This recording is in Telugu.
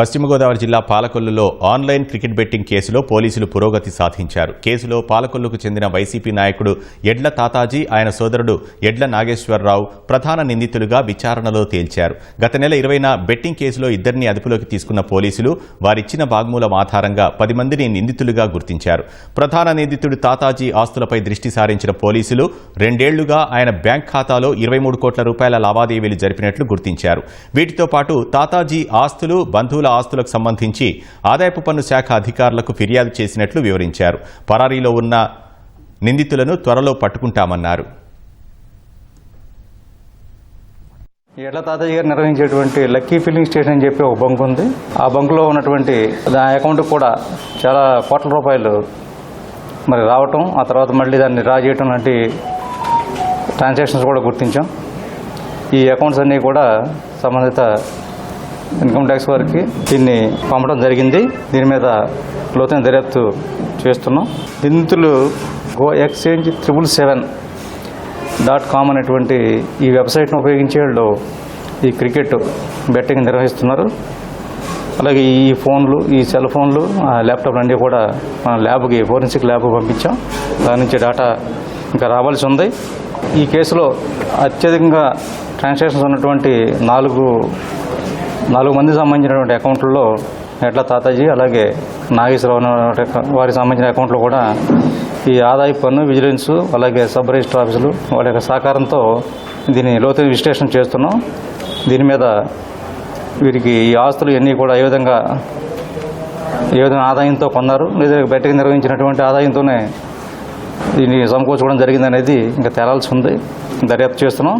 పశ్చిమ గోదావరి జిల్లా పాలకొల్లులో ఆన్లైన్ క్రికెట్ బెట్టింగ్ కేసులో పోలీసులు పురోగతి సాధించారు. కేసులో పాలకొల్లుకు చెందిన వైసీపీ నాయకుడు ఎడ్ల తాతాజీ ఆయన సోదరుడు ఎడ్ల నాగేశ్వరరావు ప్రధాన నిందితులుగా విచారణలో తేల్చారు. గత నెల ఇరవైన బెట్టింగ్ కేసులో ఇద్దరిని అదుపులోకి తీసుకున్న పోలీసులు వారిచ్చిన వాగ్మూలం ఆధారంగా పది మందిని నిందితులుగా గుర్తించారు. ప్రధాన నిందితుడు తాతాజీ ఆస్తులపై దృష్టి సారించిన పోలీసులు రెండేళ్ళుగా ఆయన బ్యాంక్ ఖాతాలో ఇరవై మూడు కోట్ల రూపాయల లావాదేవీలు జరిపినట్లు గుర్తించారు. వీటితో పాటు తాతాజీ ఆస్తులు బంధువుల ఆస్తులకు సంబంధించి ఆదాయపు పన్ను శాఖ అధికారులకు ఫిర్యాదు చేసినట్లు వివరించారు. పరారీలో ఉన్న నిందితులను త్వరలో పట్టుకుంటామన్నారు. ఈ ఎడ్ల తాతయ్య గారు నిర్వహించేటువంటి లక్కీ ఫిల్లింగ్ స్టేషన్ అని చెప్పి ఒక బంక్ ఉంది. ఆ బంకులో ఉన్నటువంటి దాని అకౌంట్ కూడా చాలా కోట్ల రూపాయలు మరి రావటం ఆ తర్వాత మళ్ళీ దాన్ని డ్రా చేయటం లాంటి ట్రాన్సాక్షన్స్ కూడా గుర్తించాం. ఈ అకౌంట్స్ అన్నీ కూడా సంబంధిత ఇన్కమ్ ట్యాక్స్ వారికి దీన్ని పంపడం జరిగింది. దీని మీద లోతైన దర్యాప్తు చేస్తున్నాం. నిందితులు go exchange triple seven dot com అనేటువంటి ఈ వెబ్సైట్ను ఉపయోగించే వాళ్ళు ఈ క్రికెట్ బెట్టింగ్ నిర్వహిస్తున్నారు. అలాగే ఈ ఫోన్లు ఈ సెల్ ఫోన్లు ఆ ల్యాప్టాప్లు అన్నీ కూడా మన ల్యాబ్కి ఫోరెన్సిక్ ల్యాబ్ పంపించాం. దాని నుంచి డేటా ఇంకా రావాల్సి ఉంది. ఈ కేసులో అత్యధికంగా ట్రాన్సాక్షన్స్ ఉన్నటువంటి నాలుగు నాలుగు మంది సంబంధించినటువంటి అకౌంట్లలో ఎట్ల తాతాజీ అలాగే నాగేశ్వరరావు వారికి సంబంధించిన అకౌంట్లో కూడా ఈ ఆదాయ పన్ను విజిలెన్స్ అలాగే సబ్ రిజిస్టర్ ఆఫీసులు వాళ్ళ యొక్క సహకారంతో దీన్ని లోతైన విశ్లేషణ చేస్తున్నాం. దీని మీద వీరికి ఈ ఆస్తులు ఎన్ని కూడా ఏ విధంగా ఏ విధంగా ఆదాయంతో కొన్నారు లేదా బయటకు నిర్వహించినటువంటి ఆదాయంతోనే దీన్ని సమకూర్చుకోవడం జరిగిందనేది ఇంకా తేలాల్సి ఉంది. దర్యాప్తు చేస్తున్నాం.